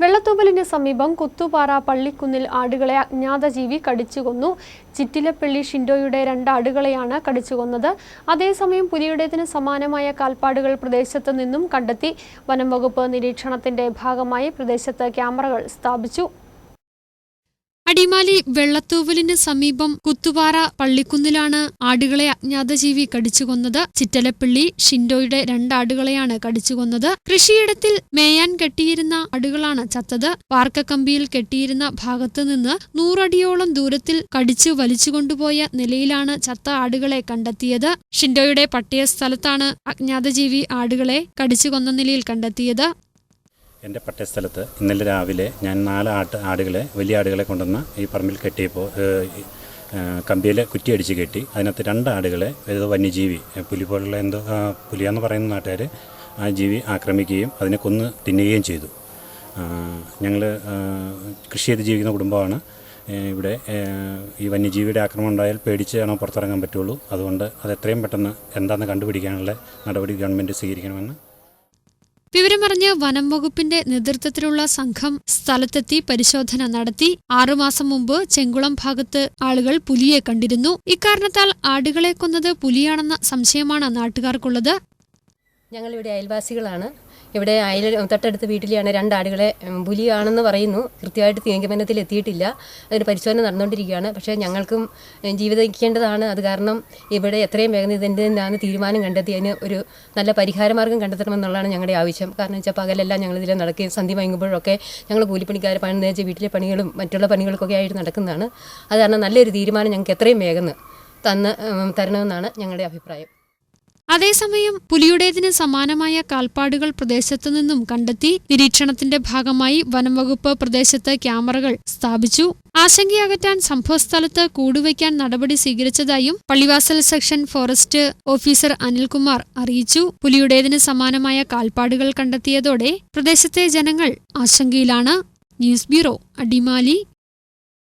വെള്ളത്തൂവലിന് സമീപം കുത്തുപാറ പള്ളിക്കുന്നിൽ ആടുകളെ അജ്ഞാത ജീവി കടിച്ചുകൊന്നു. ചിറ്റിലപ്പള്ളി ഷിൻഡോയുടെ രണ്ട് ആടുകളെയാണ് കടിച്ചുകൊന്നത്. അതേസമയം പുലിയുടേതിന് സമാനമായ കാൽപ്പാടുകൾ പ്രദേശത്ത് നിന്നും കണ്ടെത്തി. വനം വകുപ്പ് നിരീക്ഷണത്തിന്റെ ഭാഗമായി പ്രദേശത്ത് ക്യാമറകൾ സ്ഥാപിച്ചു. അടിമാലി വെള്ളത്തൂവലിന് സമീപം കുത്തുപാറ പള്ളിക്കുന്നിലാണ് ആടുകളെ അജ്ഞാത ജീവി കടിച്ചുകൊന്നത് ചിറ്റലപ്പള്ളി ഷിൻഡോയുടെ രണ്ടാടുകളെയാണ് കടിച്ചുകൊന്നത് കൃഷിയിടത്തിൽ മേയാൻ കെട്ടിയിരുന്ന ആടുകളാണ് ചത്തത്. പാർക്കക്കമ്പിയിൽ കെട്ടിയിരുന്ന ഭാഗത്ത് നിന്ന് നൂറടിയോളം ദൂരത്തിൽ കടിച്ചു വലിച്ചുകൊണ്ടുപോയ നിലയിലാണ് ചത്ത ആടുകളെ കണ്ടെത്തിയത്. ഷിൻഡോയുടെ പട്ടിയ സ്ഥലത്താണ് അജ്ഞാത ജീവി ആടുകളെ കടിച്ചുകൊന്ന നിലയിൽ കണ്ടെത്തിയത്. എന്റെ പട്ടയസ്ഥലത്ത് ഇന്നലെ രാവിലെ ഞാൻ നാല് ആട്ട് ആടുകളെ വലിയ ആടുകളെ കൊണ്ടുവന്ന് ഈ പറമ്പിൽ കെട്ടിയപ്പോൾ കമ്പിയിൽ കുറ്റിയടിച്ച് കെട്ടി. അതിനകത്ത് രണ്ട് ആടുകളെ ഏതോ വന്യജീവി പുലി പോലുള്ള എന്തോ പുലിയാന്ന് പറയുന്ന നാട്ടുകാർ ആ ജീവി ആക്രമിക്കുകയും അതിനെ കൊന്ന് തിന്നുകയും ചെയ്തു. ഞങ്ങൾ കൃഷി ചെയ്ത് ജീവിക്കുന്ന കുടുംബമാണ്. ഇവിടെ ഈ വന്യജീവിയുടെ ആക്രമണം ഉണ്ടായാൽ പേടിച്ചാണോ പുറത്തിറങ്ങാൻ പറ്റുള്ളൂ? അതുകൊണ്ട് അത് എത്രയും പെട്ടെന്ന് എന്താണെന്ന് കണ്ടുപിടിക്കാനുള്ള നടപടി ഗവൺമെന്റ് സ്വീകരിക്കണമെന്ന് വിവരമറിഞ്ഞ് വനം വകുപ്പിന്റെ നേതൃത്വത്തിലുള്ള സംഘം സ്ഥലത്തെത്തി പരിശോധന നടത്തി. ആറുമാസം മുമ്പ് ചെങ്കുളം ഭാഗത്ത് ആളുകൾ പുലിയെ കണ്ടിരുന്നു. ഇക്കാരണത്താൽ ആടുകളെ കൊന്നത് പുലിയാണെന്ന സംശയമാണ് നാട്ടുകാർക്കുള്ളത്. ഞങ്ങളിവിടെ അയൽവാസികളാണ്. ഇവിടെ അയൽ തൊട്ടടുത്ത വീട്ടിലെയാണ് രണ്ടാടുകളെ പുലിയാണെന്ന് പറയുന്നു. കൃത്യമായിട്ട് തീരുമാനത്തിൽ എത്തിയിട്ടില്ല. അതിന് പരിശോധന നടന്നുകൊണ്ടിരിക്കുകയാണ്. പക്ഷേ ഞങ്ങൾക്കും ജീവിതിക്കേണ്ടതാണ് അത് കാരണം ഇവിടെ എത്രയും വേഗം ഇതിന്റെ നിന്നാണ് തീരുമാനം കണ്ടെത്തി അതിന് ഒരു നല്ല പരിഹാരമാർഗം കണ്ടെത്തണമെന്നുള്ളതാണ് ഞങ്ങളുടെ ആവശ്യം. കാരണം വെച്ചാൽ പകലെല്ലാം ഞങ്ങൾ ഇതിൽ നടക്കുകയും സന്ധി വൈകുമ്പോഴൊക്കെ ഞങ്ങൾ കൂലിപ്പണിക്കാർ പണി നേച്ച വീട്ടിലെ പണികളും മറ്റുള്ള പണികൾക്കൊക്കെ ആയിട്ട് നടക്കുന്നതാണ്. അത് കാരണം നല്ലൊരു തീരുമാനം ഞങ്ങൾക്ക് എത്രയും വേഗം തന്ന് തരണമെന്നാണ് ഞങ്ങളുടെ അഭിപ്രായം. അതേസമയം പുലിയുടേതിന് സമാനമായ കാൽപ്പാടുകൾ പ്രദേശത്തു നിന്നും കണ്ടെത്തി നിരീക്ഷണത്തിന്റെ ഭാഗമായി വനംവകുപ്പ് പ്രദേശത്ത് ക്യാമറകൾ സ്ഥാപിച്ചു. ആശങ്കയകറ്റാൻ സംഭവസ്ഥലത്ത് കൂടുവയ്ക്കാൻ നടപടി സ്വീകരിച്ചതായും Pallivasal section forest officer Anilkumar അറിയിച്ചു. പുലിയുടേതിന് സമാനമായ കാൽപ്പാടുകൾ കണ്ടെത്തിയതോടെ പ്രദേശത്തെ ജനങ്ങൾ ആശങ്കയിലാണ്. News bureau Adimali.